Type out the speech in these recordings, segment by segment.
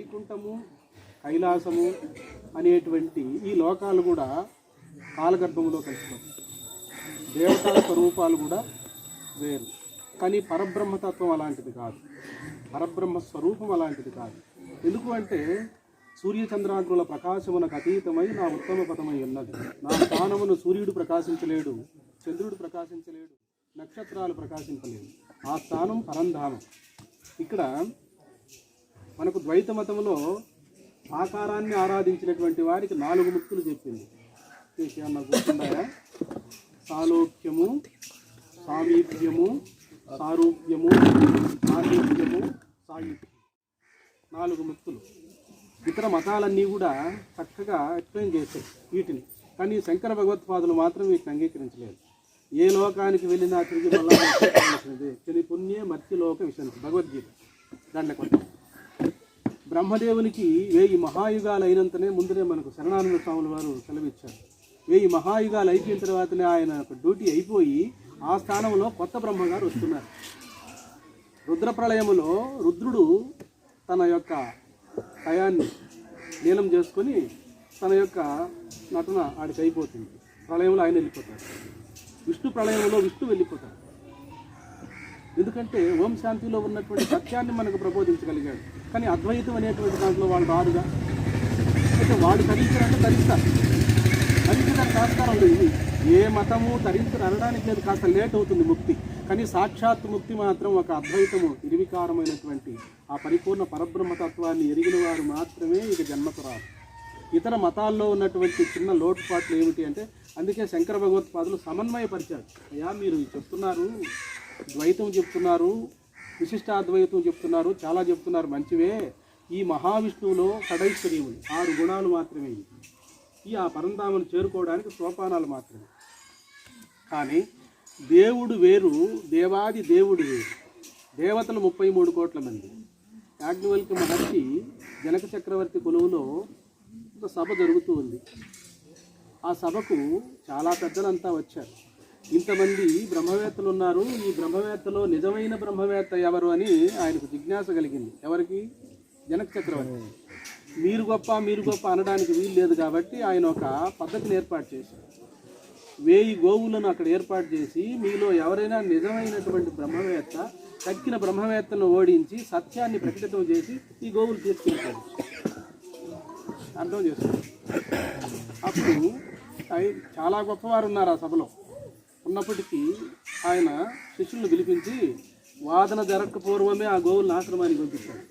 వైకుంఠము కైలాసము అనేటువంటి ఈ లోకాలు కూడా కాలగర్భంలో కలిసిపోతాయి. దేవతా స్వరూపాలు కూడా వేరు. కానీ పరబ్రహ్మతత్వం అలాంటిది కాదు. పరబ్రహ్మ స్వరూపం అలాంటిది కాదు. ఎందుకు అంటే సూర్యచంద్రాగ్రుల ప్రకాశమునకు అతీతమై నా ఉత్తమ పదమై ఉన్నది. నా స్థానమును సూర్యుడు ప్రకాశించలేడు చంద్రుడు ప్రకాశించలేడు నక్షత్రాలు ప్రకాశించలేదు ఆ స్థానం పరంధామం. ఇక్కడ మనకు ద్వైత మతంలో ఆకారాన్ని ఆరాధించినటువంటి వారికి నాలుగు ముక్తులు చెప్పింది. గుర్తున్నాయా సాలోక్యము సామీప్యము సారూప్యము సాహిత్యము సాహిత్యం నాలుగు ముక్తులు. ఇతర మతాలన్నీ కూడా చక్కగా ఎక్స్ప్లెయిన్ చేశాయి వీటిని. కానీ శంకర భగవత్పాదులు మాత్రం వీటిని అంగీకరించలేదు. ఏ లోకానికి వెళ్ళినా తిరిగి మళ్ళా వచ్చేయాల్సినదే చెలి పుణ్యే లోక విషయం. భగవద్గీత. దాంట్లో కొంచెం బ్రహ్మదేవునికి వేయి మహాయుగాలు అయినంతనే ముందునే మనకు శరణానంద స్వాముల వారు సెలవిచ్చారు. వెయ్యి మహాయుగాలు అయిపోయిన తర్వాతనే ఆయన డ్యూటీ అయిపోయి ఆ స్థానంలో కొత్త బ్రహ్మగారు వస్తున్నారు. రుద్ర ప్రళయములో రుద్రుడు తన యొక్క భయాన్ని నీలం చేసుకొని తన యొక్క నటన ఆడికి అయిపోతుంది ప్రళయంలో ఆయన వెళ్ళిపోతాడు. విష్ణు ప్రళయంలో విష్ణు వెళ్ళిపోతాడు. ఎందుకంటే ఓం శాంతిలో ఉన్నటువంటి సత్యాన్ని మనకు ప్రబోధించగలిగాడు. కానీ అద్వైతం అనేటువంటి దాంట్లో వాళ్ళు రారుగా అయితే వాళ్ళు తరించారంటే తరిస్తారు తరించడానికి ఆస్కారం లేదు ఏ మతము తరించరు అనడానికి లేదు. కాస్త లేట్ అవుతుంది ముక్తి. కానీ సాక్షాత్ ముక్తి మాత్రం ఒక అద్వైతము నిర్వికారమైనటువంటి ఆ పరిపూర్ణ పరబ్రహ్మతత్వాన్ని ఎరిగిన వారు మాత్రమే ఇక జన్మకు రారు. ఇతర మతాల్లో ఉన్నటువంటి చిన్న లోటుపాట్లు ఏమిటి అంటే అందుకే శంకర భగవత్పాదులు సమన్వయపరిచారు. అయ్యా మీరు చెప్తున్నారు ద్వైతం చెప్తున్నారు విశిష్టాద్వైతం చెప్తున్నారు చాలా చెప్తున్నారు మంచివే. ఈ మహావిష్ణువులో షడైశ్వర్యములు ఆరు గుణాలు మాత్రమే. ఈ ఆ పరంధామను చేరుకోవడానికి సోపానాలు మాత్రమే. కానీ దేవుడు వేరు దేవాది దేవుడు వేరు. దేవతలు ముప్పై మూడు కోట్ల మంది. యాజ్ఞవల్కి మహర్షి జనక చక్రవర్తి కొలువులో ఒక సభ జరుగుతూ ఉంది. ఆ సభకు చాలా పెద్దలంతా వచ్చారు. ఇంతమంది బ్రహ్మవేత్తలు ఉన్నారు ఈ బ్రహ్మవేత్తలో నిజమైన బ్రహ్మవేత్త ఎవరు అని ఆయనకు జిజ్ఞాస కలిగింది. ఎవరికి? జనక చక్రవర్తి. మీరు గొప్ప మీరు గొప్ప అనడానికి వీలు లేదు కాబట్టి ఆయన ఒక పద్ధతిని ఏర్పాటు చేశారు. వేయి గోవులను అక్కడ ఏర్పాటు చేసి మీలో ఎవరైనా నిజమైనటువంటి బ్రహ్మవేత్త తక్కిన బ్రహ్మవేత్తలను ఓడించి సత్యాన్ని ప్రకటితం చేసి ఈ గోవులు తీసుకెళ్తాడు అర్థం చేసుకోండి. అప్పుడు చాలా గొప్పవారు ఉన్నారు ఆ సభలో. ఉన్నప్పటికీ ఆయన శిష్యులను పిలిపించి వాదన జరగక పూర్వమే ఆ గోవులను ఆశ్రమానికి పంపించారు.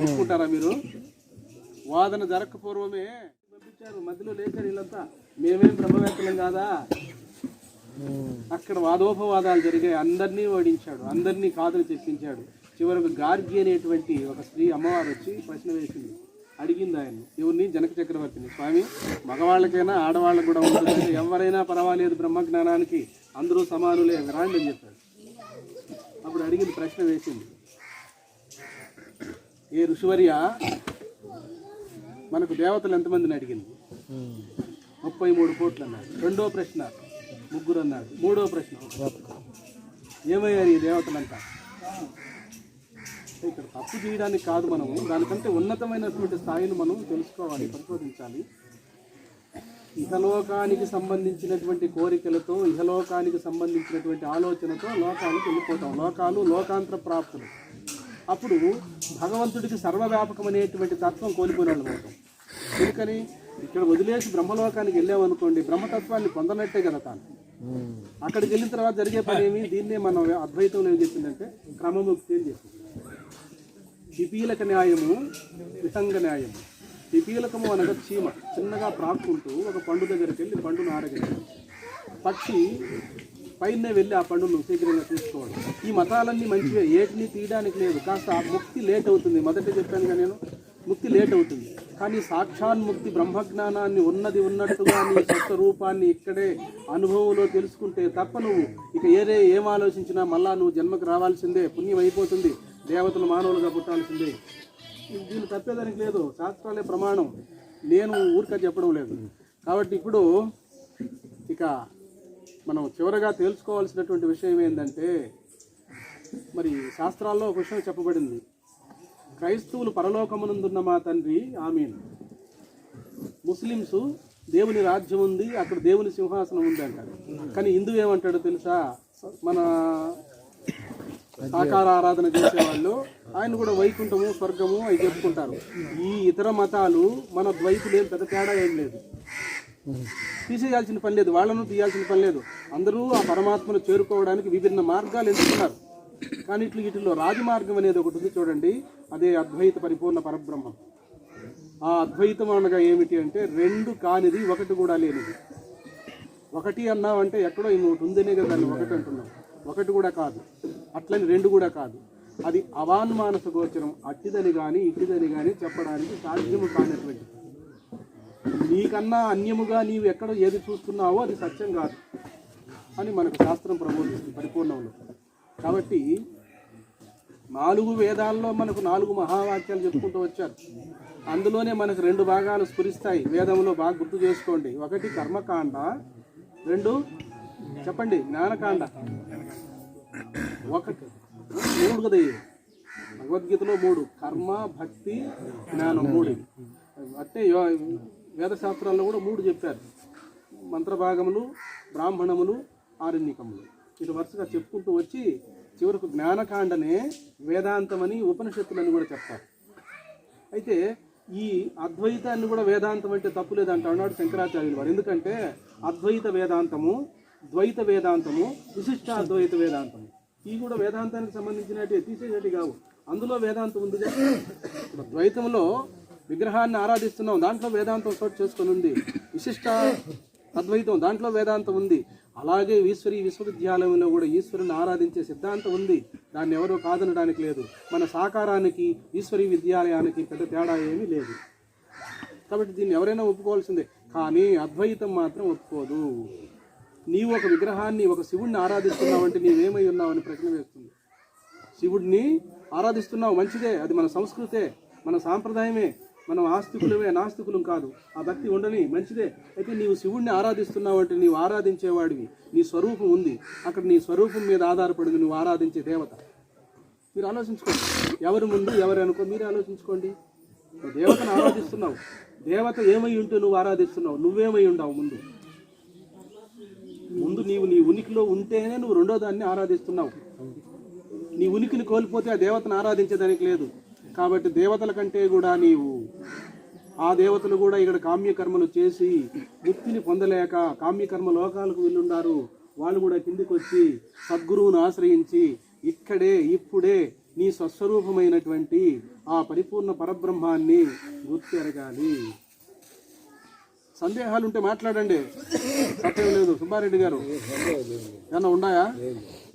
ఒప్పుకుంటారా మీరు? వాదన జరగక పూర్వమే పంపించారు. మధ్యలో లేచారు వీళ్ళంతా. మేమేం బ్రహ్మవేత్తలం కాదా? అక్కడ వాదోపవాదాలు జరిగాయి. అందరినీ ఓడించాడు. అందరినీ కాదని చెప్పించాడు చివరకు గార్గి అనేటువంటి ఒక స్త్రీ అమ్మవారు వచ్చి ప్రశ్న వేసింది. అడిగింది ఆయన. ఎవరిని జనక చక్రవర్తిని. స్వామి మగవాళ్ళకైనా ఆడవాళ్ళకు కూడా ఉంటుంది. ఎవరైనా పర్వాలేదు బ్రహ్మజ్ఞానానికి. అందరూ సమానులే రాండి అని చెప్పాడు. అప్పుడు అడిగింది ప్రశ్న వేసింది. ఏ ఋషివర్య మనకు దేవతలు ఎంతమందిని అడిగింది? ముప్పై మూడు కోట్లు అన్నాడు. రెండో ప్రశ్న. ముగ్గురు అన్నాడు. మూడో ప్రశ్న. ఏమయ్యారు ఈ దేవతలంతా? ఇక్కడ తప్పు చేయడానికి కాదు మనము. దానికంటే ఉన్నతమైనటువంటి స్థాయిని మనం తెలుసుకోవాలి పరిశోధించాలి. ఇహలోకానికి సంబంధించినటువంటి కోరికలతో ఇహలోకానికి సంబంధించినటువంటి ఆలోచనతో లోకానికి వెళ్ళిపోతాం. లోకాలు లోకాంతర ప్రాప్తులు. అప్పుడు భగవంతుడికి సర్వవ్యాపకమైనటువంటి తత్వం కోల్పోయిన వాళ్ళు అవుతాం. ఎందుకని? ఇక్కడ వదిలేసి బ్రహ్మలోకానికి వెళ్ళామనుకోండి బ్రహ్మతత్వాన్ని పొందనట్టే కదా తాను. అక్కడికి వెళ్ళిన తర్వాత జరిగే పని ఏమి దీన్నే మనం అద్వైతంలో ఏం చెప్పిందంటే క్రమముక్తి అని చెప్పింది పిపీలక న్యాయము విసంగ న్యాయము. పిపీలకము అనగా చీమ. చిన్నగా ప్రాక్కుంటూ ఒక పండు దగ్గరికి వెళ్ళి పండును ఆరగించాలి పక్షి పైనే వెళ్ళి ఆ పండును శీఘ్రంగా తీసుకోవడం ఈ మతాలన్నీ మంచిగా ఏటిని తీయడానికి లేదు. కాస్త ఆ ముక్తి లేట్ అవుతుంది. మొదట చెప్పాను నేను ముక్తి లేట్ అవుతుంది. కానీ సాక్షాన్ముక్తి బ్రహ్మజ్ఞానాన్ని ఉన్నది ఉన్నట్టుగా నీ కొత్త రూపాన్ని ఇక్కడే అనుభవంలో తెలుసుకుంటే తప్ప నువ్వు ఇక ఏరే ఏం ఆలోచించినా మళ్ళా నువ్వు జన్మకు రావాల్సిందే. పుణ్యం అయిపోతుంది. దేవతలు మానవులుగా పుట్టాల్సిందే. దీన్ని తప్పేదానికి లేదు. శాస్త్రాలే ప్రమాణం. నేను ఊరిక చెప్పడం లేదు. కాబట్టి ఇప్పుడు ఇక మనం చివరగా తెలుసుకోవాల్సినటువంటి విషయం ఏంటంటే మరి శాస్త్రాల్లో ఒక విషయం చెప్పబడింది. క్రైస్తవులు పరలోకమునందున్న మా తండ్రి ఆమీన్. ముస్లిమ్స్ దేవుని రాజ్యం ఉంది అక్కడ దేవుని సింహాసనం ఉంది అంటారు. కానీ హిందువు ఏమంటాడో తెలుసా? మన సాకార ఆరాధన చేసేవాళ్ళు. ఆయన కూడా వైకుంఠము స్వర్గము అవి చెప్పుకుంటారు. ఈ ఇతర మతాలు మన ద్వైతులు ఏం పెద్ద తేడా ఏం లేదు. తీసేయాల్సిన పని లేదు. వాళ్ళను తీయాల్సిన పని లేదు. అందరూ ఆ పరమాత్మను చేరుకోవడానికి విభిన్న మార్గాలు ఎంచుకున్నారు. కానీ ఇట్లు వీటిల్లో రాజమార్గం అనేది ఒకటి ఉంది చూడండి. అదే అద్వైత పరిపూర్ణ పరబ్రహ్మం. ఆ అద్వైతం అనగా ఏమిటి అంటే రెండు కానిది ఒకటి కూడా లేనిది. ఒకటి అన్నావంటే ఎక్కడో ఇంకోటి ఉందనే కదా దాన్ని ఒకటి అంటున్నాం. ఒకటి కూడా కాదు. అట్లని రెండు కూడా కాదు. అది అవాన్మానస గోచరం అట్టిదని కానీ ఇట్టిదని కానీ చెప్పడానికి సాధ్యము కానటువంటిది. నీకన్నా అన్యముగా నీవు ఎక్కడ ఏది చూస్తున్నావో అది సత్యం కాదు అని మనకు శాస్త్రం ప్రబోధిస్తుంది పరిపూర్ణంలో. కాబట్టి నాలుగు వేదాల్లో మనకు నాలుగు మహావాక్యాలు చెప్పుకుంటూ వచ్చారు. అందులోనే మనకు రెండు భాగాలు స్ఫురిస్తాయి. వేదంలో బాగా గుర్తు చేసుకోండి. ఒకటి కర్మకాండ రెండు చెప్పండి జ్ఞానకాండ. ఒకటి మూడు కదా ఇవి. భగవద్గీతలో మూడు. కర్మ భక్తి జ్ఞానం మూడు. అంటే వేదశాస్త్రాల్లో కూడా మూడు చెప్పారు. మంత్రభాగములు బ్రాహ్మణములు ఆరణ్యకములు. ఇటు వరుసగా చెప్పుకుంటూ వచ్చి చివరకు జ్ఞానకాండనే వేదాంతమని ఉపనిషత్తులని కూడా చెప్తారు. అయితే ఈ అద్వైతాన్ని కూడా వేదాంతం అంటే తప్పు లేదంట అన్నాడు శంకరాచార్యులు వారు. ఎందుకంటే అద్వైత వేదాంతము ద్వైత వేదాంతము విశిష్ట అద్వైత వేదాంతము. ఇవి కూడా వేదాంతానికి సంబంధించినట్టు తీసేసేటి కావు. అందులో వేదాంతం ఉంది ఇప్పుడు ద్వైతంలో విగ్రహాన్ని ఆరాధిస్తున్నాం దాంట్లో వేదాంతం చోటు చేసుకొని ఉంది. విశిష్ట అద్వైతం దాంట్లో వేదాంతం ఉంది. అలాగే ఈశ్వరి విశ్వవిద్యాలయంలో కూడా ఈశ్వరుని ఆరాధించే సిద్ధాంతం ఉంది. దాన్ని ఎవరో కాదనడానికి లేదు. మన సాకారానికి ఈశ్వరి విద్యాలయానికి పెద్ద తేడా ఏమీ లేదు. కాబట్టి దీన్ని ఎవరైనా ఒప్పుకోవాల్సిందే. కానీ అద్వైతం మాత్రం ఒప్పుకోదు. నీవు ఒక విగ్రహాన్ని ఒక శివుడిని ఆరాధిస్తున్నావంటే నీవేమై ఉన్నావని ప్రశ్న వేస్తుంది. శివుడిని ఆరాధిస్తున్నావు మంచిదే అది మన సంస్కృతే మన సాంప్రదాయమే మనం ఆస్తికులమే నాస్తికులం కాదు. ఆ భక్తి ఉండని మంచిదే. అయితే నీవు శివుణ్ణి ఆరాధిస్తున్నావు అంటే నీవు ఆరాధించేవాడివి. నీ స్వరూపం ఉంది. అక్కడ నీ స్వరూపం మీద ఆధారపడింది నువ్వు ఆరాధించే దేవత. మీరు ఆలోచించుకోండి. ఎవరి ముందు ఎవరు అనుకో మీరు ఆలోచించుకోండి. దేవతను ఆరాధిస్తున్నావు. దేవత ఏమై ఉంటే నువ్వు ఆరాధిస్తున్నావు. నువ్వేమై ఉండవు ముందు. ముందు నీవు నీ ఉనికిలో ఉంటేనే నువ్వు రెండో దాన్ని ఆరాధిస్తున్నావు. నీ ఉనికిని కోల్పోతే ఆ దేవతను ఆరాధించేదానికి లేదు. కాబట్టి దేవతల కంటే కూడా నీవు ఆ దేవతలు కూడా ఇక్కడ కామ్యకర్మలు చేసి ముక్తిని పొందలేక కామ్యకర్మ లోకాలకు వెళ్ళుండారు. వాళ్ళు కూడా కిందికి వచ్చి సద్గురువును ఆశ్రయించి ఇక్కడే ఇప్పుడే నీ స్వస్వరూపమైనటువంటి ఆ పరిపూర్ణ పరబ్రహ్మాన్ని గుర్తెరగాలి. సందేహాలు ఉంటే మాట్లాడండి. సత్యం లేదు. సుబ్బారెడ్డి గారు. ఏమన్నా ఉన్నాయా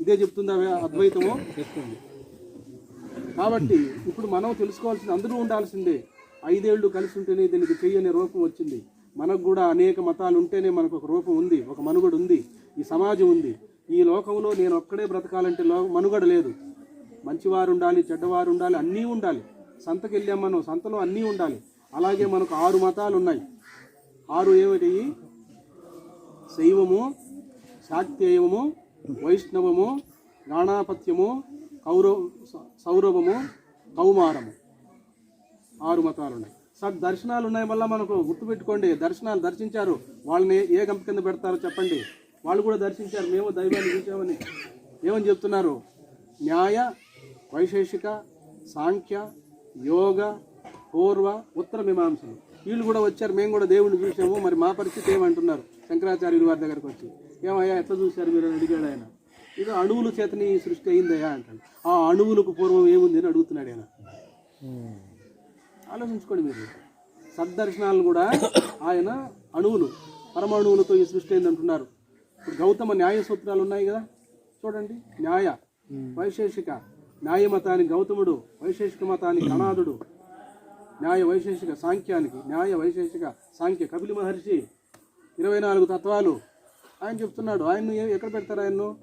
ఇదే చెప్తుందా అద్వైతము? కాబట్టి ఇప్పుడు మనం తెలుసుకోవాల్సింది అందరూ ఉండాల్సిందే. ఐదేళ్ళు కలిసి ఉంటేనే దీనికి చెయ్యని రూపం వచ్చింది. మనకు కూడా అనేక మతాలు ఉంటేనే మనకు ఒక రూపం ఉంది ఒక మనుగడ ఉంది ఈ సమాజం ఉంది. ఈ లోకంలో నేను ఒక్కడే బ్రతకాలంటే లో మనుగడ లేదు. మంచివారు ఉండాలి చెడ్డవారు ఉండాలి అన్నీ ఉండాలి. సంతకెళ్ళాం మనం సంతలో అన్నీ ఉండాలి. అలాగే మనకు ఆరు మతాలు ఉన్నాయి ఆరు ఏమిటి? శైవము శాక్తేయము వైష్ణవము గాణాపత్యము కౌరవ సౌరభము కౌమారము. ఆరు మతాలు ఉన్నాయి సార్ దర్శనాలు ఉన్నాయి వల్ల మనకు గుర్తుపెట్టుకోండి. దర్శనాలు దర్శించారు. వాళ్ళని ఏ గంప కింద పెడతారో చెప్పండి. వాళ్ళు కూడా దర్శించారు. మేము దైవాన్ని చూసామని ఏమని చెప్తున్నారు? న్యాయ వైశేషిక సాంఖ్య యోగ పూర్వ ఉత్తర మీమాంసలు. వీళ్ళు కూడా వచ్చారు మేము కూడా దేవుడిని చూసాము మరి మా పరిస్థితి ఏమంటున్నారు? శంకరాచార్యుల వారి దగ్గరకు వచ్చి. ఏమయ్యా ఎట్లా చూశారు మీరు? అని అడిగాడు ఆయన. ఇది అణువుల చేతని ఈ సృష్టి అయిందయ్యా అంటాడు. ఆ అణువులకు పూర్వం ఏముంది అని అడుగుతున్నాడు ఆయన. ఆలోచించుకోండి మీరు. సద్దర్శనాలు కూడా ఆయన అణువులు పరమాణువులతో ఈ సృష్టి అయింది అంటున్నారు. ఇప్పుడు గౌతమ న్యాయ సూత్రాలు ఉన్నాయి కదా? చూడండి. న్యాయ వైశేషిక. న్యాయ మతానికి గౌతముడు వైశేషిక మతానికి అనాథుడు. న్యాయ వైశేషిక సాంఖ్యానికి న్యాయ వైశేషిక సాంఖ్య కపిలి మహర్షి ఇరవై నాలుగు తత్వాలు. ఆయన చెప్తున్నాడు ఆయన్ను ఎక్కడ పెడతారు ఆయన్ను?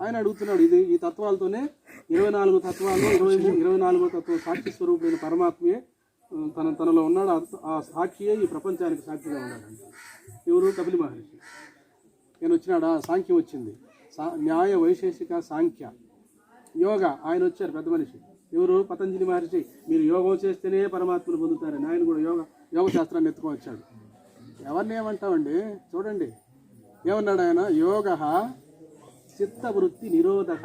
ఆయన అడుగుతున్నాడు ఇది ఈ తత్వాలతోనే ఇరవై నాలుగు తత్వాలు ఇరవై ఇరవై నాలుగో తత్వం సాక్షి స్వరూపుడైన పరమాత్మయే తన తనలో ఉన్నాడు ఆ- సాక్షియే ఈ ప్రపంచానికి సాక్షిగా ఉన్నాడు ఎవరు? కపిలి మహర్షి. నేను వచ్చినాడు ఆ సాంఖ్యం వచ్చింది. సా న్యాయ వైశేషిక సాంఖ్య. యోగ ఆయన వచ్చారు పెద్ద మనిషి. ఎవరు? పతంజలి మహర్షి. మీరు యోగం చేస్తేనే పరమాత్మను పొందుతారని ఆయన కూడా యోగ యోగ శాస్త్రాన్ని ఎత్తుకొని వచ్చాడు. ఎవరిని ఏమంటామండి? చూడండి. ఏమన్నాడు ఆయన? యోగ చిత్తవృత్తి నిరోధక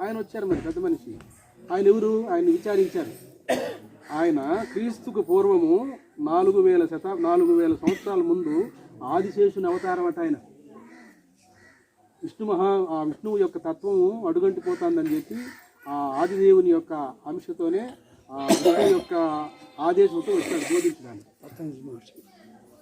ఆయన వచ్చారు మరి పెద్ద మనిషి. ఆయన ఎవరు? ఆయన విచారించారు. ఆయన క్రీస్తుకు పూర్వము నాలుగు వేల శత నాలుగు వేల సంవత్సరాల ముందు ఆదిశేషుని అవతారం అట ఆయన. విష్ణు మహా ఆ విష్ణువు యొక్క తత్వము అడుగంటిపోతుందని చెప్పి ఆదిదేవుని యొక్క అంశతోనే ఆ యొక్క ఆదేశంతో వచ్చాడు బోధించడానికి.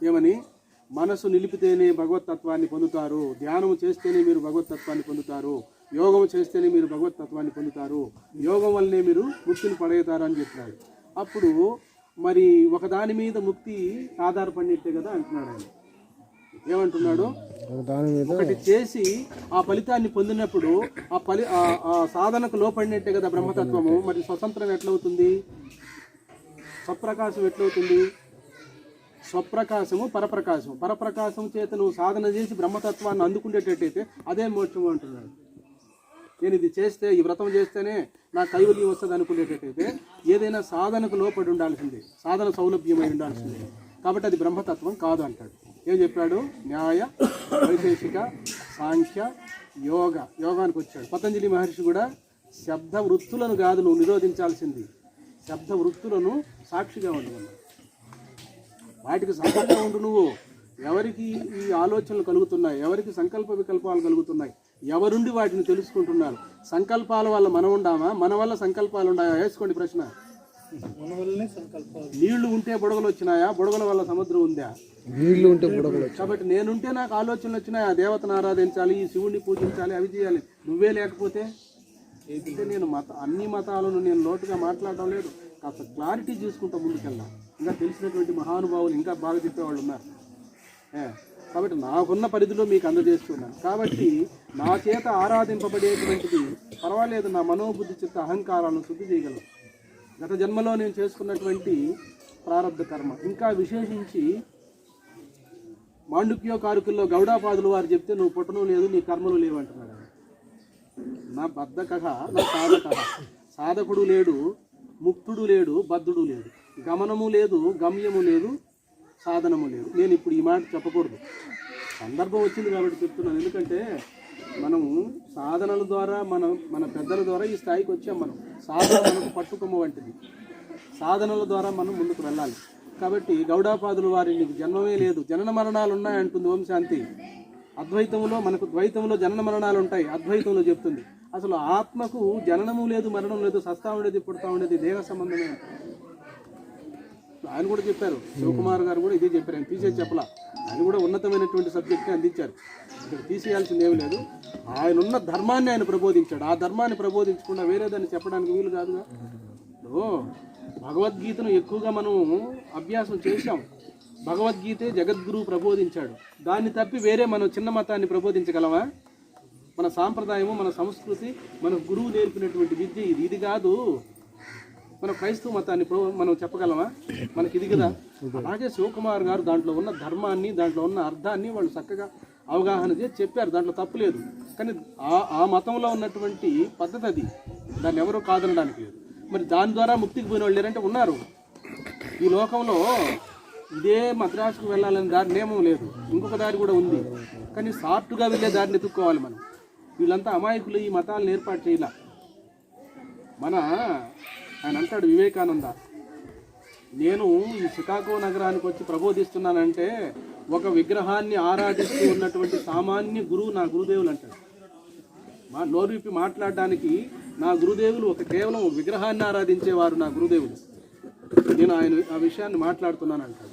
ఏమని? మనసు నిలిపితేనే భగవతత్వాన్ని పొందుతారు. ధ్యానం చేస్తేనే మీరు భగవతత్వాన్ని పొందుతారు. యోగం చేస్తేనే మీరు భగవతత్వాన్ని పొందుతారు. యోగం వల్లనే మీరు ముక్తిని పడేతారు అని చెప్పినాడు. అప్పుడు మరి ఒక దాని మీద ముక్తి ఆధారపడినట్టే కదా అంటున్నాడు ఆయన. ఏమంటున్నాడు? ఒకటి చేసి ఆ ఫలితాన్ని పొందినప్పుడు ఆ ఫలి ఆ- సాధనకు లోపడినట్టే కదా బ్రహ్మతత్వము. మరి స్వతంత్రం ఎట్లవుతుంది? స్వప్రకాశం ఎట్లవుతుంది? స్వప్రకాశము పరప్రకాశము. పరప్రకాశం చేత నువ్వు సాధన చేసి బ్రహ్మతత్వాన్ని అందుకునేటట్టయితే అదే మోక్షము అంటున్నాడు. నేను ఇది చేస్తే ఈ వ్రతం చేస్తేనే నా కైవల్యం వస్తుంది అనుకునేటట్టయితే ఏదైనా సాధనకు లోపడి ఉండాల్సిందే. సాధన సౌలభ్యమై ఉండాల్సిందే. కాబట్టి అది బ్రహ్మతత్వం కాదు అంటాడు. ఏం చెప్పాడు? న్యాయ వైశేషిక సాంఖ్య యోగ. యోగానికి వచ్చాడు. పతంజలి మహర్షి కూడా శబ్ద వృత్తులను కాదు నువ్వు నిరోధించాల్సింది. శబ్ద వృత్తులను సాక్షిగా ఉండమన్నాడు వాటికి సంకల్పం ఉండు నువ్వు. ఎవరికి ఈ ఆలోచనలు కలుగుతున్నాయి? ఎవరికి సంకల్ప వికల్పాలు కలుగుతున్నాయి? ఎవరుండి వాటిని తెలుసుకుంటున్నారు? సంకల్పాల వల్ల మనం ఉండామా? మన వల్ల సంకల్పాలు ఉన్నాయా వేసుకోండి ప్రశ్న. మన వల్లనే సంకల్పాలు. నీళ్ళు ఉంటే బుడగలు వచ్చినాయా? బుడగల వల్ల సముద్రం ఉందా? నీళ్ళు ఉంటే బుడగలు కాబట్టి నేనుంటే నాకు ఆలోచనలు వచ్చినాయి? ఆ దేవతను ఆరాధించాలి ఈ శివుణ్ణి పూజించాలి అవి చేయాలి. నువ్వే లేకపోతే? అంటే నేను మత అన్ని మతాలను నేను లోటుగా మాట్లాడడం లేదు. కాస్త క్లారిటీ చూసుకుంటా ముందుకెళ్ళా. ఇంకా తెలిసినటువంటి మహానుభావులు ఇంకా బాగా చెప్పేవాళ్ళు ఉన్నారు. కాబట్టి నాకున్న పరిధిలో మీకు అందజేస్తున్నాను. కాబట్టి నా చేత ఆరాధింపబడేటువంటిది పర్వాలేదు నా మనోబుద్ధి చిత్త అహంకారాలను శుద్ధి చేయగలను. గత జన్మలో నేను చేసుకున్నటువంటి ప్రారంభ కర్మ. ఇంకా విశేషించి మాండుక్యో కారుకుల్లో గౌడాపాదులు వారు చెప్తే నువ్వు పుట్టను లేదు నీ కర్మలు లేవు అంటున్నాడు ఆయన. నా బద్ధక నా సాధక సాధకుడు లేడు ముక్తుడు లేడు బద్ధుడు లేడు. గమనము లేదు గమ్యము లేదు సాధనము లేదు. నేను ఇప్పుడు ఈ మాట చెప్పకూడదు. సందర్భం వచ్చింది కాబట్టి చెప్తున్నాను. ఎందుకంటే మనము సాధనల ద్వారా మనం మన పెద్దల ద్వారా ఈ స్థాయికి వచ్చాం మనం. సాధన మనకు పట్టుకొమ్మ వంటిది. సాధనల ద్వారా మనం ముందుకు వెళ్ళాలి. కాబట్టి గౌడాపాదులు వారి నీకు జన్మమే లేదు. జనన మరణాలు ఉన్నాయంటుంది ఓం శాంతి. అద్వైతంలో మనకు ద్వైతంలో జనన మరణాలు ఉంటాయి. అద్వైతంలో చెప్తుంది. అసలు ఆత్మకు జననము లేదు మరణం లేదు సస్తా ఉండేది పుడతా ఉండేది దేహ సంబంధమే. ఆయన కూడా చెప్పారు. శివకుమార్ గారు కూడా ఇదే చెప్పారు. ఆయన తీసేసి చెప్పలా. ఆయన కూడా ఉన్నతమైనటువంటి సబ్జెక్ట్ని అందించారు. ఇక్కడ తీసేయాల్సింది ఏమి లేదు. ఆయన ఉన్న ధర్మాన్ని ఆయన ప్రబోధించాడు. ఆ ధర్మాన్ని ప్రబోధించకుండా వేరే దాన్ని చెప్పడానికి వీలు కాదుగా? భగవద్గీతను ఎక్కువగా మనం అభ్యాసం చేశాం. భగవద్గీతే జగద్గురువు ప్రబోధించాడు. దాన్ని తప్పి వేరే మనం చిన్న మతాన్ని ప్రబోధించగలవా మన సాంప్రదాయము మన సంస్కృతి మన గురువు నేర్పినటువంటి విద్య ఇది. ఇది కాదు. మన క్రైస్తవ మతాన్ని ప్రో- మనం చెప్పగలమా? మనకి ఇది కదా? అలాగే శివకుమార్ గారు దాంట్లో ఉన్న ధర్మాన్ని దాంట్లో ఉన్న అర్థాన్ని వాళ్ళు చక్కగా అవగాహన చేసి చెప్పారు. దాంట్లో తప్పులేదు కానీ ఆ ఆ మతంలో ఉన్నటువంటి పద్ధతి అది. దాన్ని ఎవరూ కాదనడానికి లేదు. మరి దాని ద్వారా ముక్తికి పోయిన వాళ్ళు లేరంటే ఉన్నారు. ఈ లోకంలో ఇదే మద్రాసుకు వెళ్ళాలని దారి నియమం లేదు. ఇంకొక దారి కూడా ఉంది. కానీ సాఫ్ట్గా వెళ్ళే దారిని ఎత్తుక్కోవాలి మనం. వీళ్ళంతా అమాయకులు. ఈ మతాలను ఏర్పాటు చేయాల. మన ఆయన అంటాడు వివేకానంద నేను ఈ చికాగో నగరానికి వచ్చి ప్రబోధిస్తున్నానంటే ఒక విగ్రహాన్ని ఆరాధిస్తూ ఉన్నటువంటి సామాన్య గురువు నా గురుదేవులు అంటాడు. మా నోరు మాట్లాడడానికి నా గురుదేవులు ఒక కేవలం విగ్రహాన్ని ఆరాధించేవారు నా గురుదేవులు. నేను ఆయన ఆ విషయాన్ని మాట్లాడుతున్నాను అంటాడు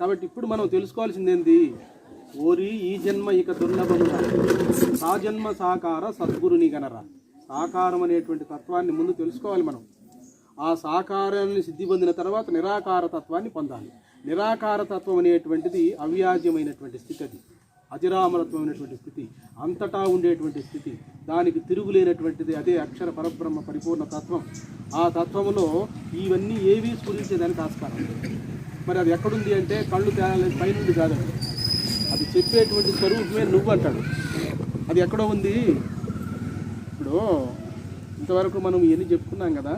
కాబట్టి ఇప్పుడు మనం తెలుసుకోవాల్సింది ఏంది? ఓరి ఈ జన్మ ఇక దుర్లభము సాజన్మ సాకార సద్గురుని గనరా. సాకారం అనేటువంటి తత్వాన్ని ముందు తెలుసుకోవాలి మనం. ఆ సాకారాన్ని సిద్ధి పొందిన తర్వాత నిరాకారతత్వాన్ని పొందాలి. నిరాకారతత్వం అనేటువంటిది అవ్యాజ్యమైనటువంటి స్థితి అది అతిరామరత్వమైనటువంటి స్థితి. అంతటా ఉండేటువంటి స్థితి. దానికి తిరుగులేనటువంటిది అదే అక్షర పరబ్రహ్మ పరిపూర్ణ తత్వం. ఆ తత్వములో ఇవన్నీ ఏవి స్ఫురించేదానికి ఆస్కారం మరి అది ఎక్కడుంది అంటే కళ్ళు తేలేదు పైనుండి కాదండి. అది చెప్పేటువంటి స్వరూపమే నువ్వు అంటాడు. అది ఎక్కడో ఉంది. ఇప్పుడు ఇంతవరకు మనం ఇవన్నీ చెప్పుకున్నాం కదా.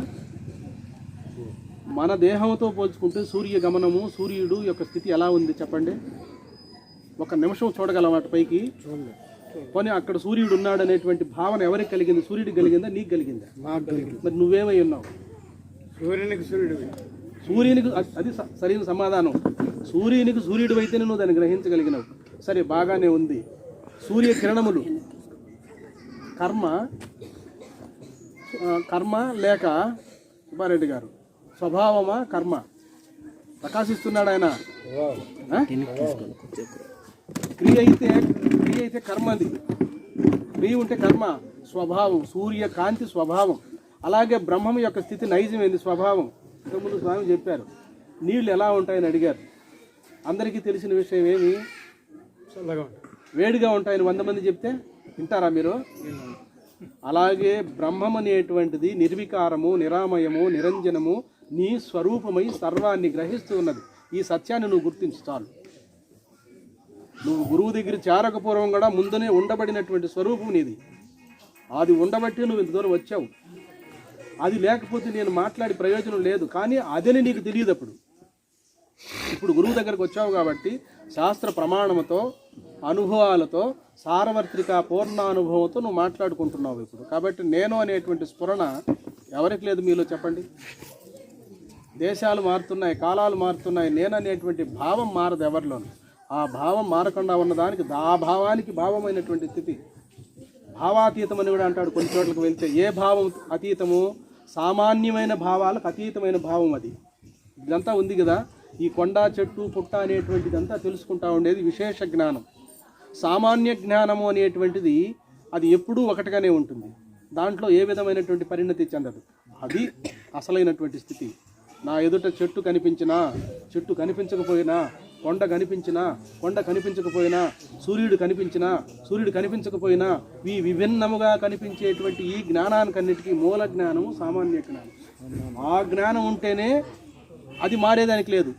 మన దేహంతో పోల్చుకుంటే సూర్య గమనము సూర్యుడు యొక్క స్థితి ఎలా ఉంది చెప్పండి? ఒక నిమిషం చూడగలం వాటి పైకి? పోనీ అక్కడ సూర్యుడు ఉన్నాడు అనేటువంటి భావన ఎవరికి కలిగింది? సూర్యుడికి కలిగిందా? నీకు కలిగిందా? నాకు కలిగింది. మరి నువ్వేమై ఉన్నావు? సూర్యునికి సూర్యుడు సూర్యునికి అది సరైన సమాధానం. సూర్యునికి సూర్యుడు అయితేనే నువ్వు దాన్ని గ్రహించగలిగినావు. సరే బాగానే ఉంది. సూర్య కిరణములు. కర్మ కర్మ లేక సుబ్బారెడ్డి గారు స్వభావమా కర్మ? ప్రకాశిస్తున్నాడు ఆయన? క్రియ అయితే క్రియ అయితే కర్మ అది క్రియ ఉంటే కర్మ స్వభావం సూర్య కాంతి స్వభావం. అలాగే బ్రహ్మం యొక్క స్థితి నైజం ఏంది? స్వభావం. ఇంతకుముందు స్వామి చెప్పారు నీళ్ళు ఎలా ఉంటాయని అడిగారు. అందరికీ తెలిసిన విషయం ఏమి? వేడిగా ఉంటాయని వంద మంది చెప్తే వింటారా మీరు? అలాగే బ్రహ్మం అనేటువంటిది నిర్వికారము నిరామయము నిరంజనము నీ స్వరూపమై సర్వాన్ని గ్రహిస్తూ ఉన్నది. ఈ సత్యాన్ని నువ్వు గుర్తించు చాలు. నువ్వు గురువు దగ్గర చేరకపూర్వం కూడా ముందునే ఉండబడినటువంటి స్వరూపం నీది. అది ఉండబట్టి నువ్వు ఇంత దూరం వచ్చావు. అది లేకపోతే నేను మాట్లాడి ప్రయోజనం లేదు కానీ అదని నీకు తెలియదు అప్పుడు. ఇప్పుడు గురువు దగ్గరకు వచ్చావు కాబట్టి శాస్త్ర ప్రమాణముతో అనుభవాలతో సార్వత్రిక పూర్ణానుభవంతో నువ్వు మాట్లాడుకుంటున్నావు ఇప్పుడు. కాబట్టి నేను అనేటువంటి స్ఫురణ ఎవరికి లేదు మీలో చెప్పండి? దేశాలు మారుతున్నాయి కాలాలు మారుతున్నాయి నేను అనేటువంటి భావం మారదు ఎవరిలోనూ. ఆ భావం మారకుండా ఉన్నదానికి ఆ భావానికి భావమైనటువంటి స్థితి. భావాతీతం అని కూడా అంటాడు కొన్ని చోట్లకు వెళ్తే. ఏ భావం అతీతము సామాన్యమైన భావాలకు అతీతమైన భావం అది. ఇదంతా ఉంది కదా. ఈ కొండ చెట్టు పుట్ట అనేటువంటిదంతా తెలుసుకుంటా ఉండేది విశేష జ్ఞానం. సామాన్య జ్ఞానము అనేటువంటిది అది ఎప్పుడూ ఒకటిగానే ఉంటుంది. దాంట్లో ఏ విధమైనటువంటి పరిణతి చెందదు. అది అసలైనటువంటి స్థితి. నా ఎదుట చెట్టు కనిపించినా చెట్టు కనిపించకపోయినా కొండ కనిపించినా కొండ కనిపించకపోయినా సూర్యుడు కనిపించినా సూర్యుడు కనిపించకపోయినా ఈ విభిన్నముగా కనిపించేటువంటి ఈ జ్ఞానానికన్నిటికీ మూల జ్ఞానము సామాన్య జ్ఞానం. ఆ జ్ఞానం ఉంటేనే అది మారేదానికి లేదు.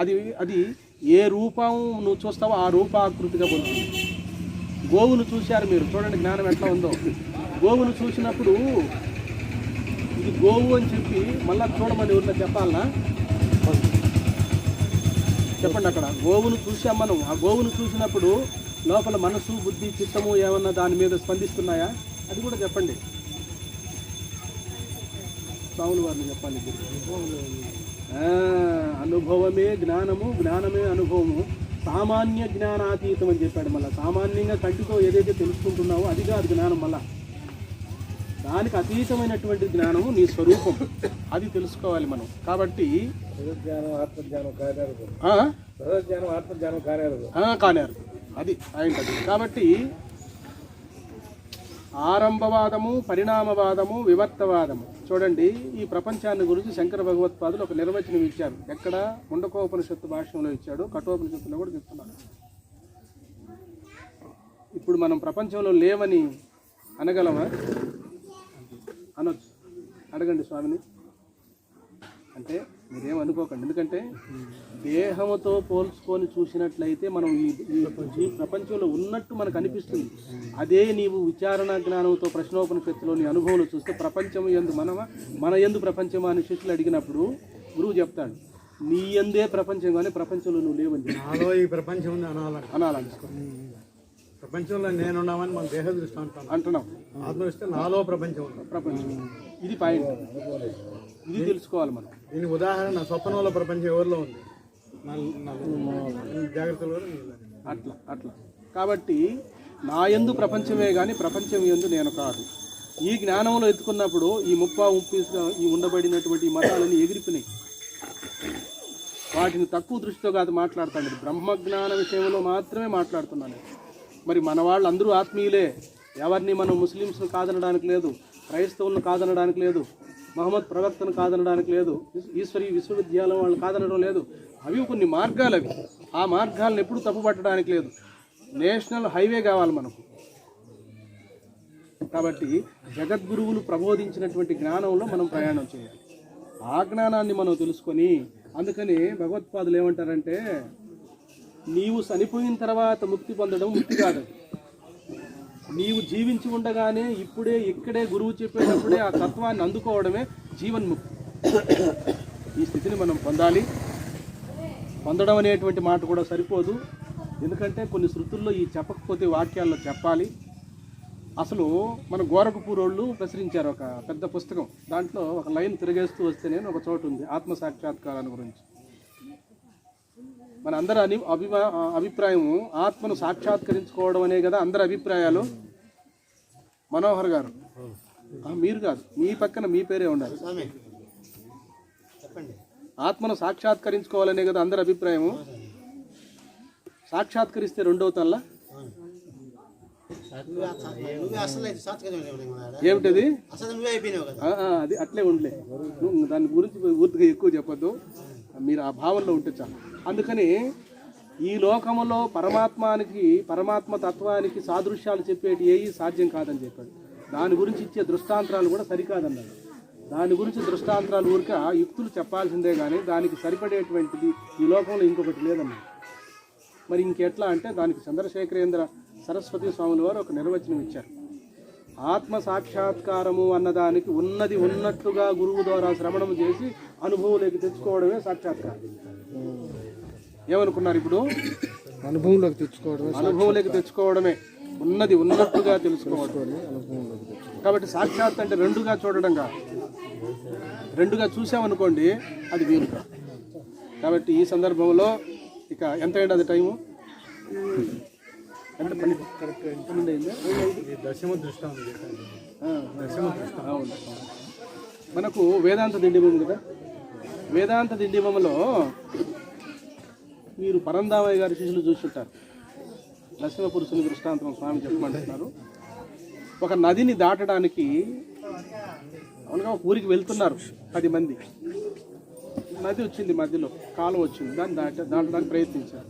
అది అది ఏ రూపం నువ్వు చూస్తావో ఆ రూపాకృతిగా పొందుతుంది. గోవును చూశారు మీరు. చూడండి జ్ఞానం ఎట్లా ఉందో. గోవును చూసినప్పుడు ఇది గోవు అని చెప్పి మళ్ళా చూడమని ఎవరిన చెప్పాలనా? చెప్పండి అక్కడ. గోవును చూసాం మనం. ఆ గోవును చూసినప్పుడు లోపల మనసు బుద్ధి చిత్తము ఏమన్నా దాని మీద స్పందిస్తున్నాయా? అది కూడా చెప్పండి. స్వాములు వారిని చెప్పాలి అనుభవమే జ్ఞానము జ్ఞానమే అనుభవము. సామాన్య జ్ఞానాతీతం అని చెప్పాడు మళ్ళీ. సామాన్యంగా కంటితో ఏదైతే తెలుసుకుంటున్నావో అది కాదు జ్ఞానం మళ్ళీ. దానికి అతీతమైనటువంటి జ్ఞానము నీ స్వరూపం. అది తెలుసుకోవాలి మనం. కాబట్టి కానేరు అది ఆయనది కాబట్టి ఆరంభవాదము పరిణామవాదము వివర్తవాదము. చూడండి ఈ ప్రపంచాన్ని గురించి శంకర భగవత్పాదులు ఒక నిర్వచనం ఇచ్చారు. ఎక్కడ? ముండకోపనిషత్తు భాష్యంలో ఇచ్చాడు. కఠోపనిషత్తులో కూడా చెప్తున్నాడు ఇప్పుడు మనం ప్రపంచంలో లేవని అనగలమా? అనొచ్చు. అడగండి స్వామిని. అంటే మీరేం అనుకోకండి ఎందుకంటే దేహముతో పోల్చుకొని చూసినట్లయితే మనం ఈ ప్రపంచంలో ఉన్నట్టు మనకు అనిపిస్తుంది. అదే నీవు విచారణ జ్ఞానంతో ప్రశ్నోపనిషత్తులో నీ అనుభవంలో చూస్తే ప్రపంచం ఎందు మనమా? మన ఎందు ప్రపంచమా అని శిష్యులు అడిగినప్పుడు గురువు చెప్తాడు. నీ ఎందే ప్రపంచం కానీ ప్రపంచంలో నువ్వు లేవని చెప్పి. నాలో ఈ ప్రపంచం ఉంది అనాలంట. ప్రపంచంలో నేనున్నామని మన దేహ దృష్టి అంటాను అంటున్నాం. ఆత్మదృష్టి నాలో ప్రపంచం ప్రపంచం. ఇది పాయింట్. ఇది తెలుసుకోవాలి మనం. దీనికి ఉదాహరణ నా స్వప్నంలో ప్రపంచం ఎవరిలో ఉంది? జాగ్రత్తలు. అట్లా అట్లా. కాబట్టి నా ఎందు ప్రపంచమే కానీ ప్రపంచం ఎందు నేను కాదు. ఈ జ్ఞానంలో ఎత్తుకున్నప్పుడు ఈ ముప్పా ముప్పీస్గా ఈ ఉండబడినటువంటి మతాలన్నీ ఎగిరిపోయినాయి వాటిని తక్కువ దృష్టితో కాదు మాట్లాడతాను బ్రహ్మజ్ఞాన విషయంలో మాత్రమే మాట్లాడుతున్నాను. మరి మన వాళ్ళు అందరూ ఆత్మీయులే. ఎవరిని మనం ముస్లిమ్స్ను కాదనడానికి లేదు క్రైస్తవులను కాదనడానికి లేదు మహమ్మద్ ప్రవక్తను కాదనడానికి లేదు ఈశ్వరి విశ్వవిద్యాలయం వాళ్ళని కాదనడం లేదు. అవి కొన్ని మార్గాలు అవి. ఆ మార్గాలను ఎప్పుడు తప్పుపట్టడానికి లేదు. నేషనల్ హైవే కావాలి మనకు. కాబట్టి జగద్గురువులు ప్రబోధించినటువంటి జ్ఞానంలో మనం ప్రయాణం చేయాలి. ఆ జ్ఞానాన్ని మనం తెలుసుకొని అందుకని భగవత్పాదులు ఏమంటారంటే నీవు చనిపోయిన తర్వాత ముక్తి పొందడం ముక్తి కాదు. నీవు జీవించి ఉండగానే ఇప్పుడే ఇక్కడే గురువు చెప్పేటప్పుడే ఆ తత్వాన్ని అందుకోవడమే జీవన్ముక్తి. ఈ స్థితిని మనం పొందాలి. పొందడం అనేటువంటి మాట కూడా సరిపోదు. ఎందుకంటే కొన్ని శృతుల్లో ఈ చెప్పకపోతే వాక్యాల్లో చెప్పాలి. అసలు మన గోరఖపూరోళ్ళు ప్రచురించారు ఒక పెద్ద పుస్తకం. దాంట్లో ఒక లైన్ తిరిగేస్తూ వస్తే నేను ఒక చోటు ఉంది. ఆత్మ సాక్షాత్కారాన్ని గురించి. మన అందరి అని అభిమా అభిప్రాయము ఆత్మను సాక్షాత్కరించుకోవడం అనే కదా అందరి అభిప్రాయాలు. మనోహర్ గారు. మీరు కాదు. మీ పక్కన మీ పేరే ఉండాలి. ఆత్మను సాక్షాత్కరించుకోవాలనే కదా అందరి అభిప్రాయము. సాక్షాత్కరిస్తే రెండవ తల్లా? ఏమిటది? అది అట్లే ఉండలే దాని గురించి పూర్తిగా ఎక్కువ చెప్పొద్దు. మీరు ఆ భావనలో ఉంటే చాలు. అందుకని ఈ లోకములో పరమాత్మానికి పరమాత్మ తత్వానికి సాదృశ్యాలు చెప్పేటి ఏవి సాధ్యం కాదని చెప్పాడు. దాని గురించి ఇచ్చే దృష్టాంతరాలు కూడా సరికాదన్నాడు దాని గురించి దృష్టాంతరాలు ఊరిక యుక్తులు చెప్పాల్సిందే కానీ దానికి సరిపడేటువంటిది ఈ లోకంలో ఇంకొకటి లేదన్నాడు మరి ఇంకెట్లా అంటే దానికి చంద్రశేఖరేంద్ర సరస్వతి స్వాముల వారు ఒక నిర్వచనం ఇచ్చారు. ఆత్మ సాక్షాత్కారము అన్నదానికి ఉన్నది ఉన్నట్టుగా గురువు ద్వారా శ్రవణం చేసి అనుభవంలోకి తెచ్చుకోవడమే సాక్షాత్కారం. ఏమనుకున్నారు ఇప్పుడు? అనుభవంలోకి తెచ్చుకోవడం అనుభవంలోకి తెచ్చుకోవడమే. ఉన్నది ఉన్నట్టుగా తెలుసుకోవడం. కాబట్టి సాక్షాత్ అంటే రెండుగా చూడడం కాదు. రెండుగా చూసామనుకోండి అది వీలు కాబట్టి ఈ సందర్భంలో ఇక ఎంత అయింది అది టైము? దశమ మనకు వేదాంత దిండిమం కదా? వేదాంత దిండిమంలో మీరు పరందామయ్య గారి శిష్యులు చూసుంటారు నరసింహ పురుషుని దృష్టాంతం స్వామి చెప్పమంటున్నారు. ఒక నదిని దాటడానికి అవునుగా ఒక ఊరికి వెళ్తున్నారు పది మంది. నది వచ్చింది మధ్యలో కాలువ వచ్చింది దాన్ని దాట దాటడానికి ప్రయత్నించారు.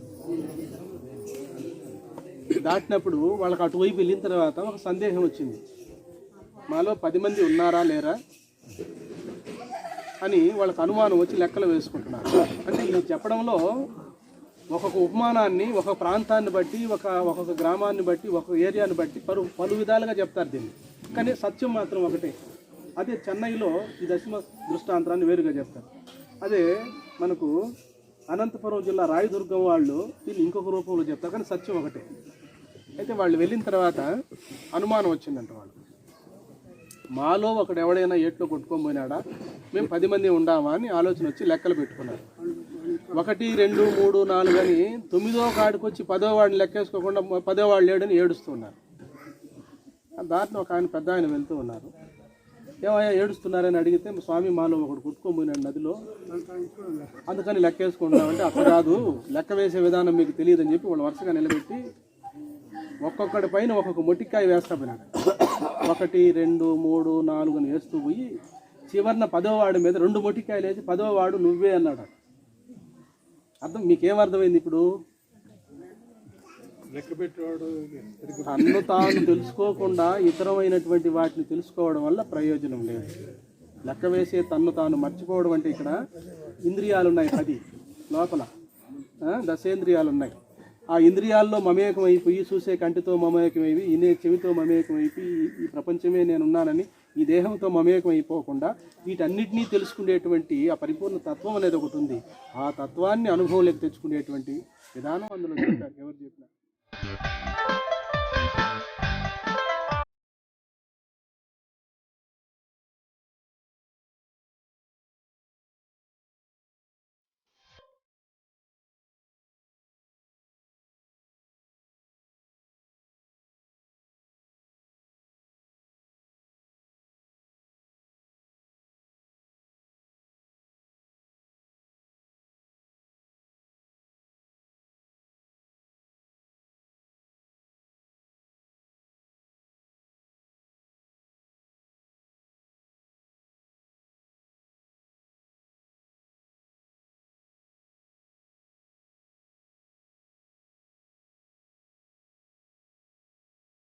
దాటినప్పుడు వాళ్ళకి అటువైపు వెళ్ళిన తర్వాత ఒక సందేహం వచ్చింది. మాలో పది మంది ఉన్నారా లేరా అని వాళ్ళకి అనుమానం వచ్చి లెక్కలు వేసుకుంటున్నారు. అంటే ఇది చెప్పడంలో ఒక్కొక్క ఉపమానాన్ని ఒక ప్రాంతాన్ని బట్టి ఒక ఒక్కొక్క గ్రామాన్ని బట్టి ఒక్కొక్క ఏరియాని బట్టి పలు పలు విధాలుగా చెప్తారు దీన్ని. కానీ సత్యం మాత్రం ఒకటే. అదే చెన్నైలో ఈ దశమ దృష్టాంతరాన్ని వేరుగా చెప్తారు. అదే మనకు అనంతపురం జిల్లా రాయదుర్గం వాళ్ళు దీన్ని ఇంకొక రూపంలో చెప్తారు కానీ సత్యం ఒకటే. అయితే వాళ్ళు వెళ్ళిన తర్వాత అనుమానం వచ్చిందంట వాళ్ళు. మాలో ఒకడెవడైనా ఏట్లో కొట్టుకొని పోయినాడా? మేము పది మంది ఉండామా? అని ఆలోచన వచ్చి లెక్కలు పెట్టుకున్నారు. ఒకటి రెండు మూడు నాలుగు అని తొమ్మిదో కాడికి వచ్చి పదో వాడిని లెక్కేసుకోకుండా పదో వాడు లేడని ఏడుస్తున్నారు. దాంట్లో ఒక ఆయన పెద్ద ఆయన వెళ్తూ ఉన్నారు. ఏమయ్యా ఏడుస్తున్నారని అడిగితే స్వామి మాలో ఒకడు కొట్టుకొని నదిలో. అందుకని లెక్కేసుకుంటున్నామంటే అక్కడ కాదు లెక్క వేసే విధానం మీకు తెలియదని చెప్పి వాళ్ళు వరుసగా నిలబెట్టి ఒక్కొక్కడి పైన ఒక్కొక్క మొట్టికాయ వేస్తా పోయినాడు ఒకటి రెండు మూడు నాలుగు అని వేస్తూ పోయి చివరిన పదో వాడి మీద రెండు మొట్టికాయలు వేసి పదో వాడు నువ్వే అన్నాడు. అర్థం మీకేం అర్థమైంది ఇప్పుడు? తన్ను తాను తెలుసుకోకుండా ఇతరమైనటువంటి వాటిని తెలుసుకోవడం వల్ల ప్రయోజనం లేదు. లెక్క వేసే తన్ను తాను మర్చిపోవడం అంటే ఇక్కడ ఇంద్రియాలు ఉన్నాయి పది లోపల. దశేంద్రియాలు ఉన్నాయి ఆ ఇంద్రియాల్లో మమేకం అయిపోయి చూసే కంటితో మమేకమైపోయి ఇనే చెవితో మమేకం అయిపోయి ఈ- ఈ ప్రపంచమే నేనున్నానని ఈ దేహంతో మమేకం అయిపోకుండా వీటన్నిటినీ తెలుసుకునేటువంటి ఆ పరిపూర్ణ తత్వం అనేది ఒకటి ఉంది. ఆ తత్వాన్ని అనుభవంలోకి తెచ్చుకునేటువంటి విధానం అందులో ఎవరు చెప్పినా